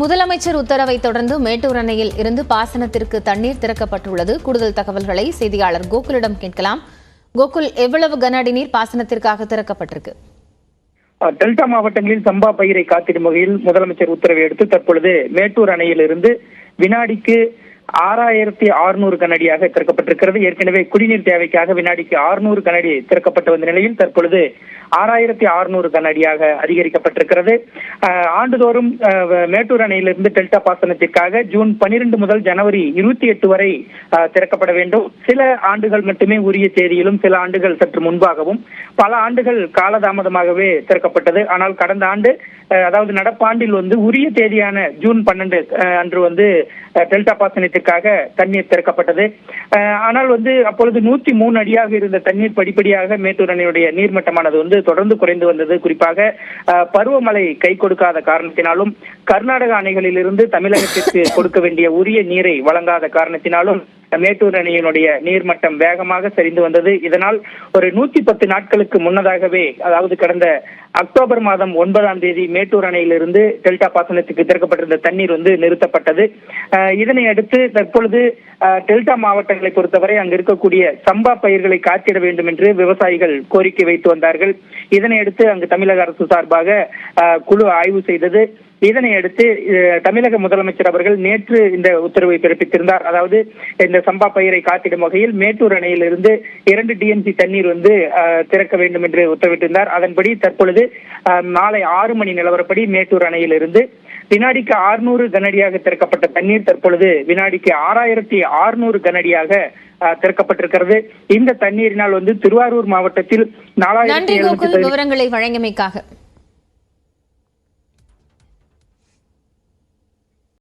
முதலமைச்சர் உத்தரவை தொடர்ந்து மேட்டூர் அணையில் இருந்து பாசனத்திற்கு தண்ணீர் திறக்கப்பட்டுள்ளது. கூடுதல் தகவல்களை செய்தியாளர் கோகுலிடம் கேட்கலாம். கோகுல் எவ்வளவு கன அடி நீர் பாசனத்திற்காக திறக்கப்பட்டிருக்கு? டெல்டா மாவட்டங்களில் சம்பா பயிரை காத்திடும் வகையில் முதலமைச்சர் உத்தரவை எடுத்து தற்பொழுது மேட்டூர் அணையிலிருந்து வினாடிக்கு ஆறாயிரத்தி அறுநூறு கனடியாக திறக்கப்பட்டிருக்கிறது. ஏற்கனவே குடிநீர் தேவைக்காக வினாடிக்கு அறுநூறு கனடி திறக்கப்பட்டு வந்த நிலையில் தற்பொழுது ஆறாயிரத்தி அறுநூறு கனடியாக அதிகரிக்கப்பட்டிருக்கிறது. ஆண்டுதோறும் மேட்டூர் அணையிலிருந்து டெல்டா பாசனத்திற்காக ஜூன் பனிரெண்டு முதல் ஜனவரி இருபத்தி எட்டு வரை திறக்கப்பட வேண்டும். சில ஆண்டுகள் மட்டுமே உரிய தேதியிலும் சில ஆண்டுகள் சற்று முன்பாகவும் பல ஆண்டுகள் காலதாமதமாகவே திறக்கப்பட்டது. ஆனால் கடந்த ஆண்டு அதாவது நடப்பாண்டில் வந்து உரிய தேதியான ஜூன் பன்னெண்டு அன்று வந்து டெல்டா டெல்டா பாசனத்திற்காக தண்ணீர் திறக்கப்பட்டது. ஆனால் வந்து அப்பொழுது நூத்தி மூணு அடியாக இருந்த தண்ணீர் படிப்படியாக மேட்டூர் அணையுடைய நீர்மட்டமானது வந்து தொடர்ந்து குறைந்து வந்தது. குறிப்பாக பருவமழை கை கொடுக்காத காரணத்தினாலும் கர்நாடக அணைகளிலிருந்து தமிழகத்திற்கு கொடுக்க வேண்டிய உரிய நீரை வழங்காத காரணத்தினாலும் மேட்டூர் அணையினுடைய நீர்மட்டம் வேகமாக சரிந்து வந்தது. இதனால் ஒரு நூத்தி பத்து நாட்களுக்கு முன்னதாகவே அதாவது கடந்த அக்டோபர் மாதம் ஒன்பதாம் தேதி மேட்டூர் அணையிலிருந்து டெல்டா பாசனத்துக்கு திறக்கப்பட்டிருந்த தண்ணீர் வந்து நிறுத்தப்பட்டது. இதனை அடுத்து தற்பொழுது டெல்டா மாவட்டங்களை பொறுத்தவரை அங்கு இருக்கக்கூடிய சம்பா பயிர்களை காத்திட வேண்டும் என்று விவசாயிகள் கோரிக்கை வைத்து வந்தார்கள். இதனை அடுத்து அங்கு தமிழக அரசு சார்பாக குழு ஆய்வு செய்தது. இதனை அடுத்து தமிழக முதலமைச்சர் அவர்கள் நேற்று இந்த உத்தரவை பிறப்பித்திருந்தார். அதாவது இந்த சம்பா பயிரை காத்திடும் வகையில் மேட்டூர் அணையிலிருந்து இரண்டு டிஎம்சி தண்ணீர் வந்து திறக்க வேண்டும் என்று உத்தரவிட்டிருந்தார். அதன்படி தற்பொழுது மாலை ஆறு மணி நிலவரப்படி மேட்டூர் அணையிலிருந்து வினாடிக்கு ஆறுநூறு கனடியாக திறக்கப்பட்ட தண்ணீர் தற்பொழுது வினாடிக்கு ஆறாயிரத்தி அறுநூறு கனடியாக திறக்கப்பட்டிருக்கிறது. இந்த தண்ணீரினால் வந்து திருவாரூர் மாவட்டத்தில் நாலாயிரத்தி விவரங்களை வழங்கியமைக்காக.